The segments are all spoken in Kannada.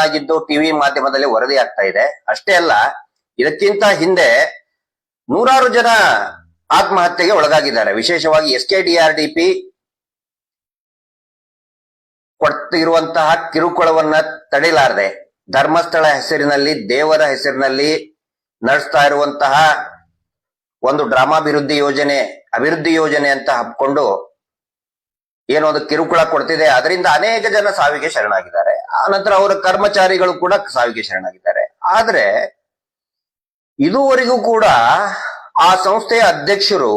ಶರಣಾಗಿದ್ದು ಟಿವಿ ಮಾಧ್ಯಮದಲ್ಲಿ ವರದಿ ಆಗ್ತಾ ಇದೆ. ಅಷ್ಟೇ ಅಲ್ಲ, ಇದಕ್ಕಿಂತ ಹಿಂದೆ ನೂರಾರು ಜನ ಆತ್ಮಹತ್ಯೆಗೆ ಒಳಗಾಗಿದ್ದಾರೆ. ವಿಶೇಷವಾಗಿ S K D R D P ಕೊಡ್ತಿರುವಂತಹ ಕಿರುಕುಳವನ್ನ ತಡೆಯಲಾರದೆ, ಧರ್ಮಸ್ಥಳ ಹೆಸರಿನಲ್ಲಿ, ದೇವರ ಹೆಸರಿನಲ್ಲಿ ನಡೆಸ್ತಾ ಇರುವಂತಹ ಒಂದು ಡ್ರಾಮಾಭಿವೃದ್ಧಿ ಯೋಜನೆ, ಅಭಿವೃದ್ಧಿ ಯೋಜನೆ ಅಂತ ಹಬ್ಕೊಂಡು ಏನೋ ಒಂದು ಕಿರುಕುಳ ಕೊಡ್ತಿದೆ. ಅದರಿಂದ ಅನೇಕ ಜನ ಸಾವಿಗೆ ಶರಣಾಗಿದ್ದಾರೆ. ಆ ನಂತರ ಅವರ ಕರ್ಮಚಾರಿಗಳು ಕೂಡ ಸಾವಿಗೆ ಶರಣಾಗಿದ್ದಾರೆ. ಆದ್ರೆ ಇದುವರೆಗೂ ಕೂಡ ಆ ಸಂಸ್ಥೆಯ ಅಧ್ಯಕ್ಷರು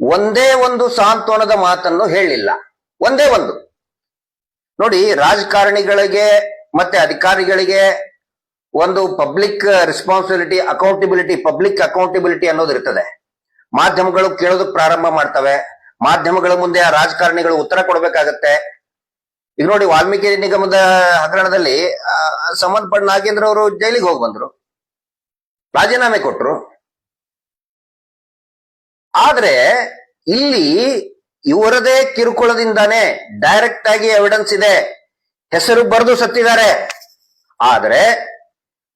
ಒಂದೇ ಒಂದು ಸಾಂತ್ವನದ ಮಾತನ್ನು ಹೇಳಿಲ್ಲ. ಒಂದೇ ಒಂದು. ನೋಡಿ, ರಾಜಕಾರಣಿಗಳಿಗೆ ಮತ್ತೆ ಅಧಿಕಾರಿಗಳಿಗೆ ಒಂದು public responsibility, accountability, public accountability ಅನ್ನೋದು ಇರ್ತದೆ. ಮಾಧ್ಯಮಗಳು ಕೇಳೋದಕ್ಕೆ ಪ್ರಾರಂಭ ಮಾಡ್ತವೆ. ಮಾಧ್ಯಮಗಳ ಮುಂದೆ ಆ ರಾಜಕಾರಣಿಗಳು ಉತ್ತರ ಕೊಡಬೇಕಾಗತ್ತೆ. ಈಗ ನೋಡಿ ವಾಲ್ಮೀಕಿ ನಿಗಮದ ಹಗರಣದಲ್ಲಿ ಸಂಬಂಧಪಟ್ಟ ನಾಗೇಂದ್ರ ಅವರು ಜೈಲಿಗೆ ಹೋಗಿ ಬಂದ್ರು. ರಾಜೀನಾಮೆ ಕೊಟ್ರು. ಆದ್ರೆ ಇಲ್ಲಿ ಇವರದೇ ಕಿರುಕುಳದಿಂದಾನೇ ಡೈರೆಕ್ಟ್ ಆಗಿ ಎವಿಡೆನ್ಸ್ ಇದೆ. ಹೆಸರು ಬರೆದು ಸತ್ತಿದ್ದಾರೆ. ಆದ್ರೆ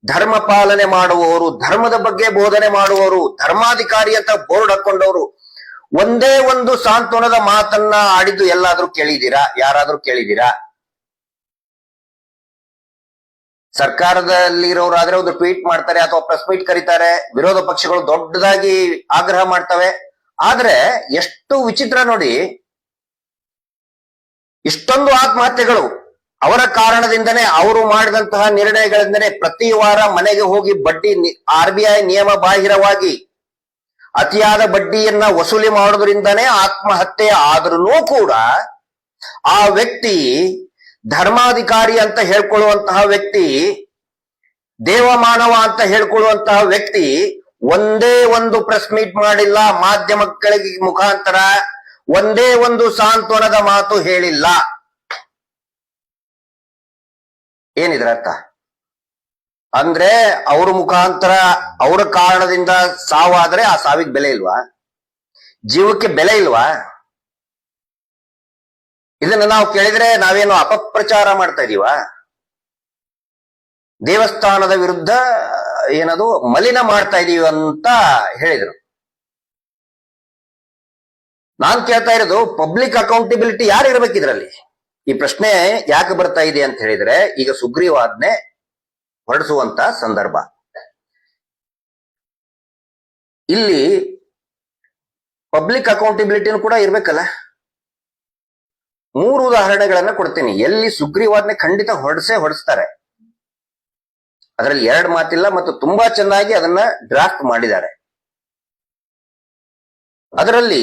ಧರ್ಮ ಪಾಲನೆ ಮಾಡುವವರು, ಧರ್ಮದ ಬಗ್ಗೆ ಬೋಧನೆ ಮಾಡುವವರು, ಧರ್ಮಾಧಿಕಾರಿ ಅಂತ ಬೋರ್ಡ್ ಹಾಕೊಂಡವರು ಒಂದೇ ಒಂದು ಸಾಂತ್ವನದ ಮಾತನ್ನ ಆಡಿದ್ದು ಎಲ್ಲಾದ್ರೂ ಕೇಳಿದೀರಾ ಯಾರಾದ್ರೂ ಕೇಳಿದೀರಾ ಸರ್ಕಾರದಲ್ಲಿರೋರಾದ್ರೆ ಒಂದು ಟ್ವೀಟ್ ಮಾಡ್ತಾರೆ ಅಥವಾ ಪ್ರೆಸ್ ಮೀಟ್ ಕರೀತಾರೆ. ವಿರೋಧ ಪಕ್ಷಗಳು ದೊಡ್ಡದಾಗಿ ಆಗ್ರಹ ಮಾಡ್ತವೆ. ಆದ್ರೆ ಎಷ್ಟು ವಿಚಿತ್ರ ನೋಡಿ, ಇಷ್ಟೊಂದು ಆತ್ಮಹತ್ಯೆಗಳು. ಅವರ ಕಾರಣದಿಂದನೇ ಅವರು ಮಾಡಿದಂತಹ ನಿರ್ಣಯಗಳಿಂದನೇ ಪ್ರತಿ ವಾರ ಮನೆಗೆ ಹೋಗಿ ಬಡ್ಡಿ ಆರ್ ಬಿ ಐ ನಿಯಮ ಬಾಹಿರವಾಗಿ ಅತಿಯಾದ ಬಡ್ಡಿಯನ್ನ ವಸೂಲಿ ಮಾಡೋದ್ರಿಂದನೇ ಆತ್ಮಹತ್ಯೆ ಆದ್ರೂ ಕೂಡ ಆ ವ್ಯಕ್ತಿ ಧರ್ಮಾಧಿಕಾರಿ ಅಂತ ಹೇಳ್ಕೊಳ್ಳುವಂತಹ ವ್ಯಕ್ತಿ, ದೇವಮಾನವ ಅಂತ ಹೇಳ್ಕೊಳ್ಳುವಂತಹ ವ್ಯಕ್ತಿ ಒಂದೇ ಒಂದು ಪ್ರೆಸ್ ಮೀಟ್ ಮಾಡಿಲ್ಲ, ಮಾಧ್ಯಮಗಳಿಗೆ ಮುಖಾಂತರ ಒಂದೇ ಒಂದು ಸಾಂತ್ವನದ ಮಾತು ಹೇಳಿಲ್ಲ. ಏನಿದ್ರ ಅರ್ಥ ಅಂದ್ರೆ ಅವ್ರ ಮುಖಾಂತರ ಅವರ ಕಾರಣದಿಂದ ಸಾವಾದ್ರೆ ಆ ಸಾವಿಗೆ ಬೆಲೆ ಇಲ್ವಾ? ಜೀವಕ್ಕೆ ಬೆಲೆ ಇಲ್ವಾ? ಇದನ್ನ ನಾವು ಕೇಳಿದ್ರೆ ನಾವೇನು ಅಪಪ್ರಚಾರ ಮಾಡ್ತಾ ಇದೀವ? ದೇವಸ್ಥಾನದ ವಿರುದ್ಧ ಏನದು ಮಲಿನ ಮಾಡ್ತಾ ಇದೀವಿ ಅಂತ ಹೇಳಿದ್ರು. ನಾನ್ ಕೇಳ್ತಾ ಇರೋದು ಪಬ್ಲಿಕ್ ಅಕೌಂಟಬಿಲಿಟಿ ಯಾರು ಇರ್ಬೇಕಿದ್ರಲ್ಲಿ ಈ ಪ್ರಶ್ನೆ ಯಾಕೆ ಬರ್ತಾ ಇದೆ ಅಂತ ಹೇಳಿದ್ರೆ ಈಗ ಸುಗ್ರೀವಾಜ್ಞೆ ಹೊರಡಿಸುವಂತ ಸಂದರ್ಭ. ಇಲ್ಲಿ ಪಬ್ಲಿಕ್ ಅಕೌಂಟಬಿಲಿಟಿನೂ ಕೂಡ ಇರ್ಬೇಕಲ್ಲ? ಮೂರು ಉದಾಹರಣೆಗಳನ್ನ ಕೊಡ್ತೀನಿ. ಎಲ್ಲಿ ಸುಗ್ರೀವಾಜ್ಞೆ ಖಂಡಿತ ಹೊಡೆಸೇ ಹೊಡೆಸ್ತಾರೆ ಅದರಲ್ಲಿ ಎರಡು ಮಾತಿಲ್ಲ ಮತ್ತು ತುಂಬಾ ಚೆನ್ನಾಗಿ ಅದನ್ನ ಡ್ರಾಫ್ಟ್ ಮಾಡಿದ್ದಾರೆ. ಅದರಲ್ಲಿ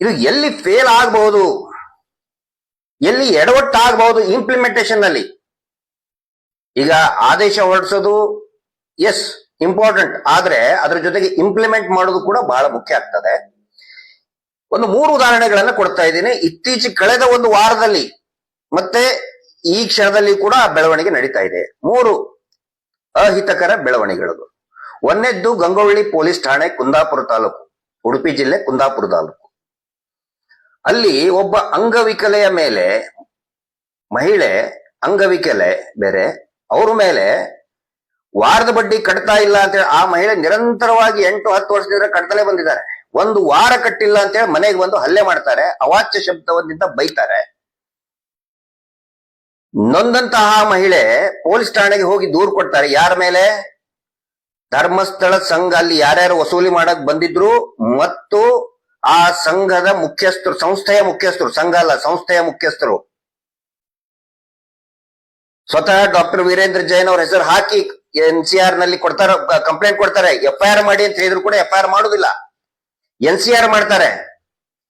ಇದು ಎಲ್ಲಿ ಫೇಲ್ ಆಗಬಹುದು? ಎಲ್ಲಿ ಎಡವಟ್ಟಾಗಬಹುದು ಇಂಪ್ಲಿಮೆಂಟೇಷನ್ನಲ್ಲಿ ಈಗ ಆದೇಶ ಹೊರಡಿಸೋದು ಎಸ್ ಇಂಪಾರ್ಟೆಂಟ್ ಆದ್ರೆ ಅದ್ರ ಜೊತೆಗೆ ಇಂಪ್ಲಿಮೆಂಟ್ ಮಾಡೋದು ಕೂಡ ಬಹಳ ಮುಖ್ಯ ಆಗ್ತದೆ. ಒಂದು ಮೂರು ಉದಾಹರಣೆಗಳನ್ನ ಕೊಡ್ತಾ ಇದ್ದೀನಿ. ಇತ್ತೀಚೆಗೆ ಕಳೆದ ಒಂದು ವಾರದಲ್ಲಿ ಮತ್ತೆ ಈ ಕ್ಷಣದಲ್ಲಿ ಕೂಡ ಬೆಳವಣಿಗೆ ನಡೀತಾ ಇದೆ. ಮೂರು ಅಹಿತಕರ ಬೆಳವಣಿಗೆಗಳು ಒಂದೆದ್ದು ಗಂಗೊಳ್ಳಿ ಪೊಲೀಸ್ ಠಾಣೆ, ಕುಂದಾಪುರ ತಾಲೂಕು, ಉಡುಪಿ ಜಿಲ್ಲೆ, ಕುಂದಾಪುರ ತಾಲೂಕು. ಅಲ್ಲಿ ಒಬ್ಬ ಅಂಗವಿಕಲೆಯ ಮೇಲೆ ಮಹಿಳೆ, ಅಂಗವಿಕಲೆ ಬೇರೆ ಅವ್ರ ಮೇಲೆ ವಾರದ ಬಡ್ಡಿ ಕಟ್ತಾ ಇಲ್ಲ ಅಂತೇಳಿ ಆ ಮಹಿಳೆ ನಿರಂತರವಾಗಿ ಎಂಟು ಹತ್ತು ವರ್ಷದಿಂದ ಕಟ್ತಲೇ ಬಂದಿದ್ದಾರೆ. ಒಂದು ವಾರ ಕಟ್ಟಿಲ್ಲ ಅಂತೇಳಿ ಮನೆಗೆ ಬಂದು ಹಲ್ಲೆ ಮಾಡ್ತಾರೆ, ಅವಾಚ್ಯ ಶಬ್ದದಿಂದ ಬೈತಾರೆ. ನೊಂದಂತಹ ಮಹಿಳೆ ಪೊಲೀಸ್ ಠಾಣೆಗೆ ಹೋಗಿ ದೂರು ಕೊಡ್ತಾರೆ. ಯಾರ ಮೇಲೆ? ಧರ್ಮಸ್ಥಳ ಸಂಘ ಅಲ್ಲಿ ಯಾರ್ಯಾರು ವಸೂಲಿ ಮಾಡಕ್ ಬಂದಿದ್ರು ಮತ್ತು ಆ ಸಂಘದ ಮುಖ್ಯಸ್ಥರು, ಸಂಸ್ಥೆಯ ಮುಖ್ಯಸ್ಥರು, ಸಂಘ ಅಲ್ಲ, ಸಂಸ್ಥೆಯ ಮುಖ್ಯಸ್ಥರು. ಸ್ವತಃ ಡಾಕ್ಟರ್ ವೀರೇಂದ್ರ ಜೈನ್ ಅವ್ರ ಹೆಸರು ಹಾಕಿ ಎನ್ ಸಿ ಆರ್ನಲ್ಲಿ ಕೊಡ್ತಾರ ಕಂಪ್ಲೇಂಟ್ ಕೊಡ್ತಾರೆ. ಎಫ್ ಐ ಆರ್ ಮಾಡಿ ಅಂತ ಹೇಳಿದ್ರು ಕೂಡ ಎಫ್ ಐ ಆರ್ ಮಾಡುದಿಲ್ಲ. ಎನ್ ಸಿ ಆರ್ ಮಾಡ್ತಾರೆ.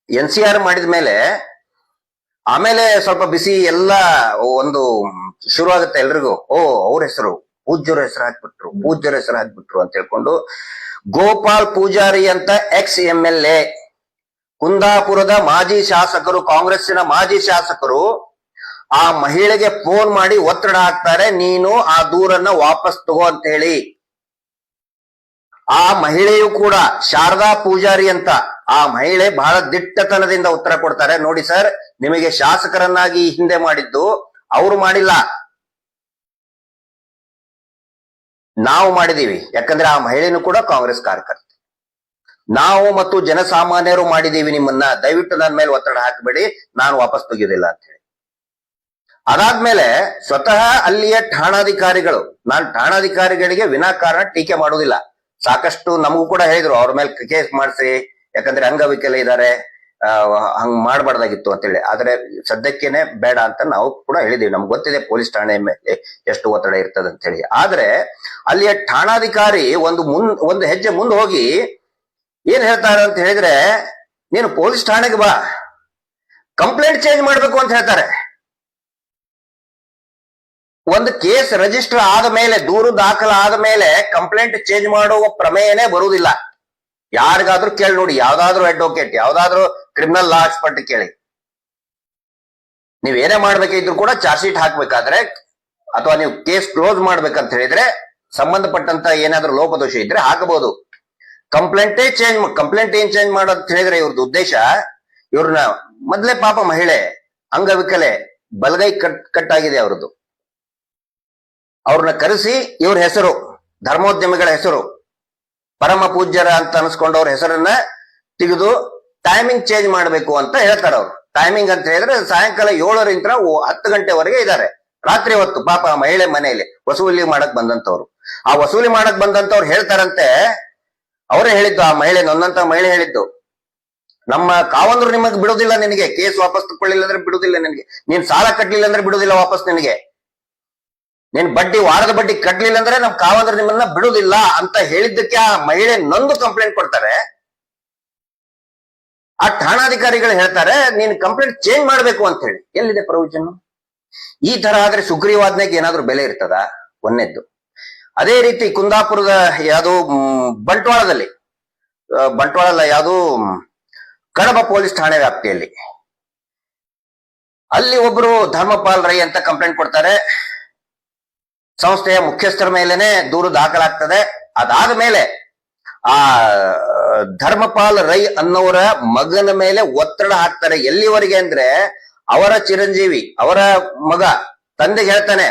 ಎನ್ ಸಿ ಆರ್ ಮಾಡಿದ ಮೇಲೆ ಆಮೇಲೆ ಸ್ವಲ್ಪ ಬಿಸಿ ಎಲ್ಲ ಒಂದು ಶುರು ಆಗುತ್ತೆ ಎಲ್ರಿಗೂ. ಓ, ಅವ್ರ ಹೆಸರು, ಪೂಜ್ಯರ ಹೆಸರು ಹಾಕ್ಬಿಟ್ರು, ಪೂಜ್ಯರ ಹೆಸರು ಹಾಕ್ಬಿಟ್ರು ಅಂತ ಹೇಳ್ಕೊಂಡು ಗೋಪಾಲ್ ಪೂಜಾರಿ ಅಂತ ಎಕ್ಸ್ ಎಂ ಎಲ್ ಎ, ಕುಂದಾಪುರದ ಮಾಜಿ ಶಾಸಕರು, ಕಾಂಗ್ರೆಸ್ಸಿನ ಮಾಜಿ ಶಾಸಕರು ಆ ಮಹಿಳೆಗೆ ಫೋನ್ ಮಾಡಿ ಒತ್ತಡ ಹಾಕ್ತಾರೆ, ನೀನು ಆ ದೂರನ್ನ ವಾಪಸ್ ತಗೋ ಅಂತ ಹೇಳಿ ಆ ಮಹಿಳೆಯು ಕೂಡ ಶಾರದಾ ಪೂಜಾರಿ ಅಂತ, ಆ ಮಹಿಳೆ ಬಹಳ ದಿಟ್ಟತನದಿಂದ ಉತ್ತರ ಕೊಡ್ತಾರೆ. ನೋಡಿ ಸರ್, ನಿಮಗೆ ಶಾಸಕರನ್ನಾಗಿ ಹಿಂದೆ ಮಾಡಿದ್ದು ಅವರು ಮಾಡಿಲ್ಲ. ನಾವು ಮಾಡಿದೀವಿ ಯಾಕಂದ್ರೆ ಆ ಮಹಿಳೆನೂ ಕೂಡ ಕಾಂಗ್ರೆಸ್ ಕಾರ್ಯಕರ್ತ. ನಾವು ಮತ್ತು ಜನಸಾಮಾನ್ಯರು ಮಾಡಿದೀವಿ ನಿಮ್ಮನ್ನ. ದಯವಿಟ್ಟು ನನ್ನ ಮೇಲೆ ಒತ್ತಡ ಹಾಕಬೇಡಿ. ನಾನು ವಾಪಸ್ ತೆಗೆಯೋದಿಲ್ಲ ಅಂತ ಹೇಳಿ. ಅದಾದ್ಮೇಲೆ ಸ್ವತಃ ಅಲ್ಲಿಯ ಠಾಣಾಧಿಕಾರಿಗಳು, ನಾನು ಠಾಣಾಧಿಕಾರಿಗಳಿಗೆ ವಿನಾಕಾರಣ ಟೀಕೆ ಮಾಡುವುದಿಲ್ಲ ಸಾಕಷ್ಟು ನಮಗೂ ಕೂಡ ಹೇಳಿದ್ರು, ಅವ್ರ ಮೇಲೆ ಕೇಸ್ ಮಾಡಿಸಿ, ಯಾಕಂದ್ರೆ ಅಂಗವಿಕಲ ಇದ್ದಾರೆ ಹಂಗ್ ಮಾಡಬಾರ್ದಾಗಿತ್ತು ಅಂತೇಳಿ. ಆದ್ರೆ ಸದ್ಯಕ್ಕೇನೆ ಬೇಡ ಅಂತ ನಾವು ಕೂಡ ಹೇಳಿದೀವಿ. ನಮ್ಗೆ ಗೊತ್ತಿದೆ ಪೊಲೀಸ್ ಠಾಣೆ ಮೇಲೆ ಎಷ್ಟು ಒತ್ತಡ ಇರ್ತದೆ ಅಂತ ಹೇಳಿ ಆದ್ರೆ ಅಲ್ಲಿಯ ಠಾಣಾಧಿಕಾರಿ ಒಂದು ಮುನ್, ಒಂದು ಹೆಜ್ಜೆ ಮುಂದೆ ಹೋಗಿ ಏನ್ ಹೇಳ್ತಾರೆ ಅಂತ ಹೇಳಿದ್ರೆ, ನೀನು ಪೊಲೀಸ್ ಠಾಣೆಗೆ ಬಾ, ಕಂಪ್ಲೇಂಟ್ ಚೇಂಜ್ ಮಾಡ್ಬೇಕು ಅಂತ ಹೇಳ್ತಾರೆ. ಒಂದು ಕೇಸ್ ರಿಜಿಸ್ಟರ್ ಆದ ಮೇಲೆ, ದೂರು ದಾಖಲ ಆದ ಮೇಲೆ ಕಂಪ್ಲೇಂಟ್ ಚೇಂಜ್ ಮಾಡುವ ಪ್ರಮೇಯನೇ ಬರುವುದಿಲ್ಲ. ಯಾರಿಗಾದ್ರೂ ಕೇಳಿ ನೋಡಿ, ಯಾವ್ದಾದ್ರು ಅಡ್ವೊಕೇಟ್ ಯಾವ್ದಾದ್ರು ಕ್ರಿಮಿನಲ್ ಲಾ ಎಕ್ಸ್ಪರ್ಟ್ ಕೇಳಿ. ನೀವ್ ಏನೇ ಮಾಡ್ಬೇಕಿದ್ರು ಕೂಡ ಚಾರ್ಜ್ ಶೀಟ್ ಹಾಕ್ಬೇಕಾದ್ರೆ, ಅಥವಾ ನೀವು ಕೇಸ್ ಕ್ಲೋಸ್ ಮಾಡ್ಬೇಕಂತ ಹೇಳಿದ್ರೆ, ಸಂಬಂಧಪಟ್ಟಂತ ಏನಾದ್ರೂ ಲೋಪದೋಷ ಇದ್ರೆ ಹಾಕಬಹುದು. ಕಂಪ್ಲೇಂಟೇ ಚೇಂಜ್ ಕಂಪ್ಲೇಂಟ್ ಏನ್ ಚೇಂಜ್ ಮಾಡೋದು ಹೇಳಿದ್ರೆ ಇವ್ರದ್ದು ಉದ್ದೇಶ, ಇವ್ರನ್ನ ಮೊದ್ಲೇ ಪಾಪ ಮಹಿಳೆ, ಅಂಗವಿಕಲೆ, ಬಲಗೈ ಕಟ್ ಕಟ್ ಆಗಿದೆ ಅವ್ರದ್ದು. ಅವ್ರನ್ನ ಕರೆಸಿ ಇವ್ರ ಹೆಸರು, ಧರ್ಮೋದ್ಯಮಿಗಳ ಹೆಸರು, ಪರಮ ಪೂಜ್ಯರ ಅಂತ ಅನ್ಸ್ಕೊಂಡವ್ರ ಹೆಸರನ್ನ ತೆಗೆದು ಟೈಮಿಂಗ್ ಚೇಂಜ್ ಮಾಡಬೇಕು ಅಂತ ಹೇಳ್ತಾರೆ ಅವ್ರು. ಟೈಮಿಂಗ್ ಅಂತ ಹೇಳಿದ್ರೆ ಸಾಯಂಕಾಲ ಏಳರಿಂದ ಹತ್ತು ಗಂಟೆವರೆಗೆ ಇದ್ದಾರೆ. ರಾತ್ರಿ ಹೊತ್ತು ಪಾಪ ಮಹಿಳೆ ಮನೆಯಲ್ಲಿ ವಸೂಲಿ ಮಾಡಕ್ ಬಂದಂತವ್ರು. ಆ ವಸೂಲಿ ಮಾಡಕ್ ಬಂದಂತವ್ರು ಹೇಳ್ತಾರಂತೆ, ಅವರೇ ಹೇಳಿದ್ದು, ಆ ಮಹಿಳೆ ನನ್ನಂತ ಮಹಿಳೆ ಹೇಳಿದ್ದು, ನಮ್ಮ ಕಾವಂದ್ರು ನಿಮಗ್ ಬಿಡುದಿಲ್ಲ ನಿನಗೆ, ಕೇಸ್ ವಾಪಸ್ ತಕೊಳ್ಳಿಲ್ಲ ಅಂದ್ರೆ ಬಿಡುದಿಲ್ಲ ನಿನಗೆ, ನೀನ್ ಸಾಲ ಕಟ್ಟಲಿಲ್ಲ ಅಂದ್ರೆ ಬಿಡುದಿಲ್ಲ ವಾಪಸ್ ನಿನಗೆ. ನೀನ್ ಬಡ್ಡಿ ವಾರದ ಬಡ್ಡಿ ಕಟ್ಲಿಲ್ಲ ಅಂದ್ರೆ ನಮ್ ಕಾವಂದ್ರೆ ನಿಮ್ಮನ್ನ ಬಿಡುದಿಲ್ಲ ಅಂತ ಹೇಳಿದ್ದಕ್ಕೆ ಆ ಮಹಿಳೆ ನೊಂದು ಕಂಪ್ಲೇಂಟ್ ಕೊಡ್ತಾರೆ. ಆ ಠಾಣಾಧಿಕಾರಿಗಳು ಹೇಳ್ತಾರೆ, ನೀನ್ ಕಂಪ್ಲೇಂಟ್ ಚೇಂಜ್ ಮಾಡ್ಬೇಕು ಅಂತ ಹೇಳಿ. ಎಲ್ಲಿದೆ ಪ್ರವಚನ ಈ ತರ ಆದ್ರೆ ಸುಗ್ರೀವಾಜ್ಞೆಗೆ ಏನಾದ್ರೂ ಬೆಲೆ ಇರ್ತದ? ಒಂದೆದ್ದು. ಅದೇ ರೀತಿ ಕುಂದಾಪುರದ ಯಾವುದು ಬಂಟ್ವಾಳದಲ್ಲಿ ಬಂಟ್ವಾಳ ಅಲ್ಲ ಯಾವುದು ಕಡಬ ಪೊಲೀಸ್ ಠಾಣೆ ವ್ಯಾಪ್ತಿಯಲ್ಲಿ. ಅಲ್ಲಿ ಒಬ್ರು ಧರ್ಮಪಾಲ್ ರೈ ಅಂತ ಕಂಪ್ಲೇಂಟ್ ಕೊಡ್ತಾರೆ. ಸಂಸ್ಥೆಯ ಮುಖ್ಯಸ್ಥರ ಮೇಲೇನೆ ದೂರು ದಾಖಲಾಗ್ತದೆ. ಅದಾದ ಮೇಲೆ ಆ, ಧರ್ಮಪಾಲ್ ರೈ ಅನ್ನೋರ ಮಗನ ಮೇಲೆ ಒತ್ತಡ ಹಾಕ್ತಾರೆ. ಎಲ್ಲಿವರೆಗೆ ಅಂದ್ರೆ ಅವರ ಚಿರಂಜೀವಿ, ಅವರ ಮಗ, ತಂದೆಗೆ ಹೇಳ್ತಾನೆ,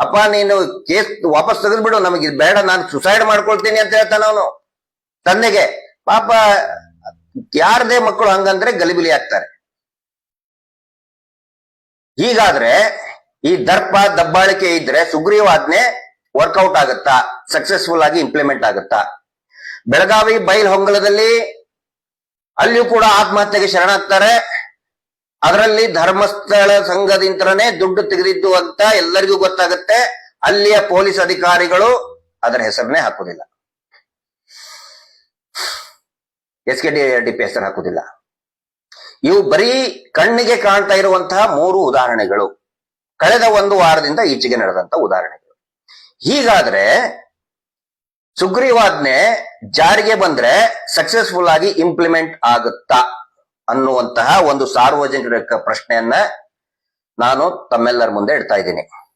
ಅಪ್ಪ, ನೀನು ಕೇಸ್ ವಾಪಸ್ ತೆಗೆದ್ಬಿಡು, ನಮಗೆ ಬೇಡ, ನಾನು ಸುಸೈಡ್ ಮಾಡ್ಕೊಳ್ತೀನಿ ಅಂತ ಹೇಳ್ತಾನೆ ಅವನು. ತಂದೆಗೆ, ಪಾಪ, ಯಾರದೇ ಮಕ್ಕಳು ಹಂಗಂದ್ರೆ ಗಲಿಬಿಲಿ ಆಗ್ತಾರೆ. ಹೀಗಾದ್ರೆ ಈ ದರ್ಪ ದಬ್ಬಾಳಿಕೆ ಇದ್ರೆ ಸುಗ್ರೀವಾಜ್ಞೆ ವರ್ಕೌಟ್ ಆಗುತ್ತಾ? ಸಕ್ಸಸ್ಫುಲ್ ಆಗಿ ಇಂಪ್ಲಿಮೆಂಟ್ ಆಗುತ್ತಾ? ಬೆಳಗಾವಿ ಬೈಲ್ ಹೊಂಗಲದಲ್ಲಿ ಅಲ್ಲಿಯೂ ಕೂಡ ಆತ್ಮಹತ್ಯೆಗೆ ಶರಣಾಗ್ತಾರೆ. ಅದರಲ್ಲಿ ಧರ್ಮಸ್ಥಳ ಸಂಘದಿಂದನೇ ದುಡ್ಡು ತೆಗೆದಿದ್ದು ಅಂತ ಎಲ್ಲರಿಗೂ ಗೊತ್ತಾಗುತ್ತೆ. ಅಲ್ಲಿಯ ಪೊಲೀಸ್ ಅಧಿಕಾರಿಗಳು ಅದರ ಹೆಸರನ್ನೇ ಹಾಕುದಿಲ್ಲ S K D D P ಹೆಸರು ಹಾಕುದಿಲ್ಲ ಇವು ಬರೀ ಕಣ್ಣಿಗೆ ಕಾಣ್ತಾ ಇರುವಂತಹ ಮೂರು ಉದಾಹರಣೆಗಳು. ಕಳೆದ ಒಂದು ವಾರದಿಂದ ಈಚೆಗೆ ನಡೆದಂತ ಉದಾಹರಣೆಗಳು. ಹೀಗಾದ್ರೆ ಸುಗ್ರೀವಾಜ್ಞೆ ಜಾರಿಗೆ ಬಂದ್ರೆ ಸಕ್ಸಸ್ಫುಲ್ ಆಗಿ ಇಂಪ್ಲಿಮೆಂಟ್ ಆಗುತ್ತಾ ಅನ್ನುವಂತಹ ಒಂದು ಸಾರ್ವಜನಿಕ ಪ್ರಶ್ನೆಯನ್ನ ನಾನು ತಮ್ಮೆಲ್ಲರ ಮುಂದೆ ಇಡ್ತಾ ಇದ್ದೀನಿ.